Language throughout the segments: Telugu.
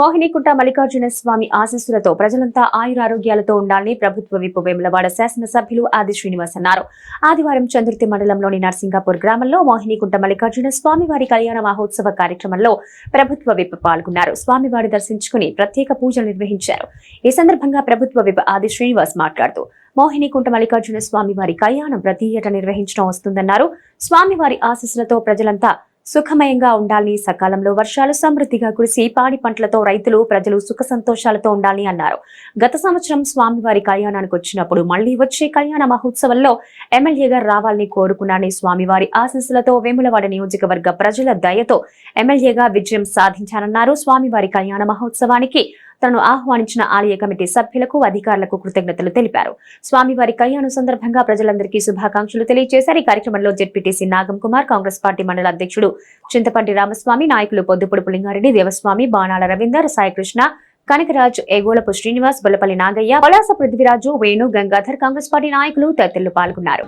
మోహినికుంట మల్లికార్జున స్వామి ఆశీస్సులతో ప్రజలంతా ఆయురారోగ్యాలతో ఉండాలని ప్రభుత్వ విప్పు వేములవాడ శాసనసభ్యులు ఆది శ్రీనివాస్ అన్నారు. ఆదివారం చంద్రుతి మండలంలోని నర్సింగాపూర్ గ్రామంలో మోహినికుంట మల్లికార్జున స్వామివారి కళ్యాణ మహోత్సవ కార్యక్రమంలో ప్రభుత్వ విప్ పాల్గొన్నారు. స్వామివారి దర్శించుకుని ప్రత్యేక పూజలు నిర్వహించారు. ఈ సందర్భంగా ప్రభుత్వ విప్ ఆది శ్రీనివాస్ మాట్లాడుతూ మోహినికుంట మల్లికార్జున స్వామివారి కళ్యాణం ప్రతి ఏటా నిర్వహించడం వస్తుందన్నారు. స్వామివారి ఆశీస్సులతో ప్రజలంతా సుఖమయంగా ఉండాలని సకాలంలో వర్షాలు సమృద్ధిగా కురిసి పాడి పంటలతో రైతులు ప్రజలు సుఖ సంతోషాలతో ఉండాలని అన్నారు. గత సంవత్సరం స్వామివారి కళ్యాణానికి వచ్చినప్పుడు మళ్ళీ వచ్చే కళ్యాణ మహోత్సవంలో ఎమ్మెల్యేగా రావాలని కోరుకున్నానని స్వామివారి ఆశీస్సులతో వేములవాడ నియోజకవర్గ ప్రజల దయతో ఎమ్మెల్యేగా విజయం సాధించానన్నారు స్వామివారి కళ్యాణ మహోత్సవానికి తనను ఆహ్వానించిన ఆలయ కమిటీ సభ్యులకు అధికారులకు కృతజ్ఞతలు తెలిపారు. స్వామివారి కళ్యాణం సందర్భంగా ప్రజలందరికీ శుభాకాంక్షలు తెలియజేశారు. ఈ కార్యక్రమంలో జెడ్పీటీసీ నాగం కుమార్ కాంగ్రెస్ పార్టీ మండల అధ్యక్షుడు చింతపంటి రామస్వామి నాయకులు పొద్దుపొడుపు లింగారెడ్డి దేవస్వామి బాణాల రవీందర్ సాయికృష్ణ కనకరాజ్ ఏగోళపు శ్రీనివాస్ బొల్లపల్లి నాగయ్య పలాస పృథ్వీరాజు వేణు గంగాధర్ కాంగ్రెస్ పార్టీ నాయకులు తదితరులు పాల్గొన్నారు.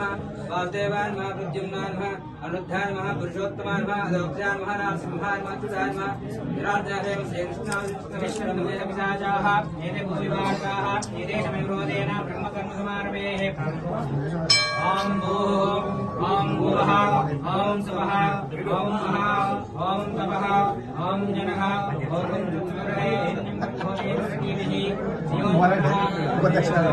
नमः। वासुदेवाय नमः प्रद्युम्नाय नमः अनुद्धाय नमः, पुरुषोत्तमाय नमः अधोक्षाय नमः, नरसिंहाय नमः चुराय नमः विराजाय श्रीकृष्णाय विशाजाः एते भूरिभागाः एतेन मे विरोधेन ब्रह्मकर्मसमारभेः। ॐ भूः, ॐ भुवः, ॐ सुवः ॐ महः ॐ तपः ॐ जनः ॐ उपदक्षिणा।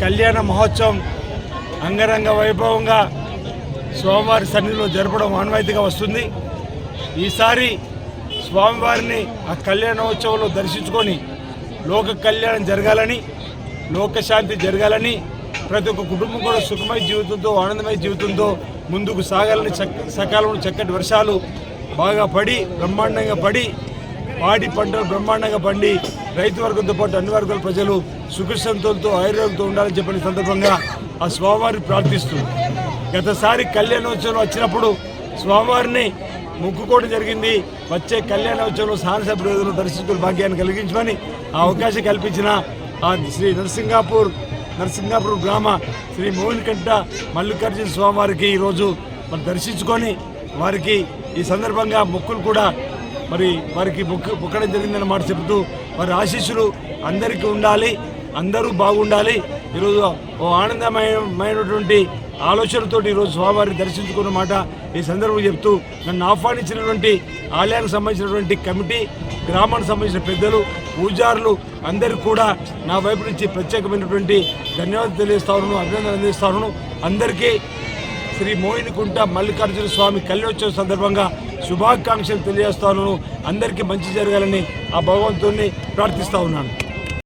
కళ్యాణ మహోత్సవం అంగరంగ వైభవంగా స్వామివారి సన్నిధిలో జరపడం ఆనవాయితీగా వస్తుంది. ఈసారి స్వామివారిని ఆ కళ్యాణోత్సవంలో దర్శించుకొని లోక కళ్యాణం జరగాలని లోకశాంతి జరగాలని ప్రతి ఒక్క కుటుంబం కూడా సుఖమయ జీవితంతో ఆనందమయ జీవితంతో ముందుకు సాగాలని చక్క సకాలంలో చక్కటి వర్షాలు బాగా పడి బ్రహ్మాండంగా పడి పాడి పంటలు బ్రహ్మాండంగా పండి రైతు వర్గంతో పాటు అన్ని వర్గాల ప్రజలు సుఖ ఆయుర్వేదంతో ఉండాలని చెప్పిన సందర్భంగా ఆ స్వామివారిని ప్రార్థిస్తూ గతసారి కళ్యాణోత్సవం వచ్చినప్పుడు స్వామివారిని మొక్కుకోవడం జరిగింది. వచ్చే కళ్యాణోత్సవంలో ప్రజలు దర్శించుకుని భాగ్యాన్ని కలిగించమని ఆ అవకాశం కల్పించిన ఆ శ్రీ నరసింగాపూర్ నరసింగాపూర్ గ్రామ శ్రీ మోహినికంఠ మల్లికార్జున స్వామివారికి ఈరోజు మనం దర్శించుకొని వారికి ఈ సందర్భంగా మొక్కులు కూడా మరి వారికి మొక్కు మొక్కడం జరిగిందన్న మాట చెబుతూ వారి ఆశీస్సులు అందరికీ ఉండాలి అందరూ బాగుండాలి. ఈరోజు ఓ ఆనందమయమైనటువంటి ఆలోచనతో ఈరోజు స్వామివారిని దర్శించుకున్న మాట ఈ సందర్భంలో చెప్తూ నన్ను ఆహ్వానించినటువంటి ఆలయానికి సంబంధించినటువంటి కమిటీ గ్రామానికి సంబంధించిన పెద్దలు పూజారులు అందరికీ కూడా నా వైపు నుంచి ప్రత్యేకమైనటువంటి ధన్యవాదాలు తెలియజేస్తా అభినందనలు అందిస్తాను అందరికీ శ్రీ మోహినికుంట మల్లికార్జున స్వామి కళ్యాణోత్సవం సందర్భంగా శుభాకాంక్షలు తెలియజేస్తాను అందరికీ మంచి జరగాలని ఆ భగవంతుణ్ణి ప్రార్థిస్తా ఉన్నాను.